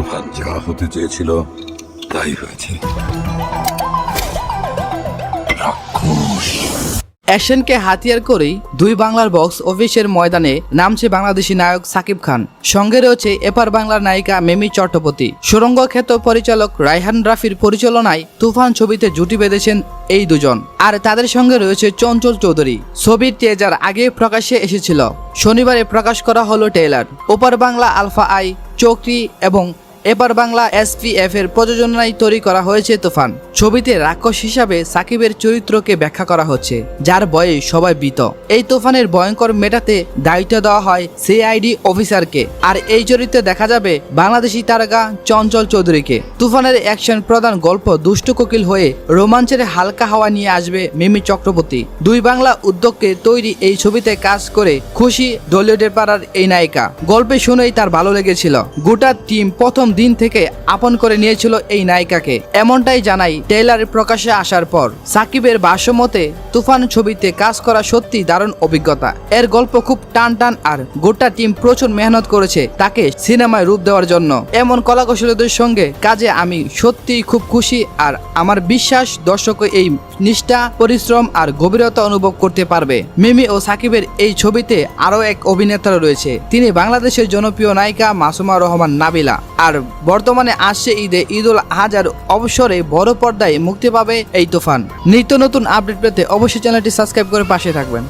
তুফান যা হতে চেয়েছিল, তাই হয়েছে। অ্যাকশনকে হাতিয়ার করেই দুই বাংলার বক্স অফিসের ময়দানে নামছে বাংলাদেশি নায়ক সাকিব খান। সঙ্গে রয়েছে এপার বাংলার নায়িকা মেমি চট্টোপতি সুরঙ্গ খ্যাত পরিচালক রায়হান রাফির পরিচালনায় তুফান ছবিতে জুটি বেঁধেছেন এই দুজন। আর তাদের সঙ্গে রয়েছে চঞ্চল চৌধুরী। ছবির টেজার আগে প্রকাশ্যে এসেছিল। শনিবারে প্রকাশ করা হলো টেইলার ওপার বাংলা আলফা আই চক্রি এবং এবার বাংলা এসপিএফ এর প্রযোজনায় তৈরি করা হয়েছে তুফান। ছবিতে রাক্ষস হিসাবে সাকিবের চরিত্রকে ব্যাখ্যা করা হচ্ছে, যার বয়ে সবাই বিত এই তুফানের ভয়ঙ্কর মেটাতে দায়িত্ব দেওয়া হয় সিআইডি অফিসারকে। আর এই চরিত্রে দেখা যাবে বাংলাদেশি তারকা চঞ্চল চৌধুরীকে। তুফানের অ্যাকশন প্রধান গল্প দুষ্টু কোকিল হয়ে রোমাঞ্চের হালকা হাওয়া নিয়ে আসবে মিমি চক্রবর্তী। দুই বাংলা উদ্যোগকে তৈরি এই ছবিতে কাজ করে খুশি ডলিউডের পাড়ার এই নায়িকা। গল্পে শুনেই তার ভালো লেগেছিল। গোটা টিম প্রথম দিন থেকে আপন করে নিয়েছিল এই নায়িকাকে। এমনটাই জানাই টেইলার প্রকাশে আসার পর। সাকিবের ভাষ্যমতে, তুফান ছবিতে কাজ করা সত্যি দারুণ অভিজ্ঞতা। এর গল্প খুব টান টান আর গোটা টিম প্রচুর মেহনত করেছে তাকে সিনেমায় রূপ দেওয়ার জন্য। এমন কলাকৌশলীদের সঙ্গে কাজে আমি সত্যিই খুব খুশি আর আমার বিশ্বাস দর্শক এই নিষ্ঠা, পরিশ্রম আর গভীরতা অনুভব করতে পারবে। মিমি ও সাকিবের এই ছবিতে আরও এক অভিনেতা রয়েছে। তিনি বাংলাদেশের জনপ্রিয় নায়িকা মাসুমা রহমান নাবিলা। আর বর্তমানে আসছে ঈদে ঈদ উল আজহার অবসরে বড় পর্দায় মুক্তি পাবে এই তুফান। নিত্য নতুন আপডেট পেতে অবশ্যই চ্যানেলটি সাবস্ক্রাইব করে পাশে থাকবেন।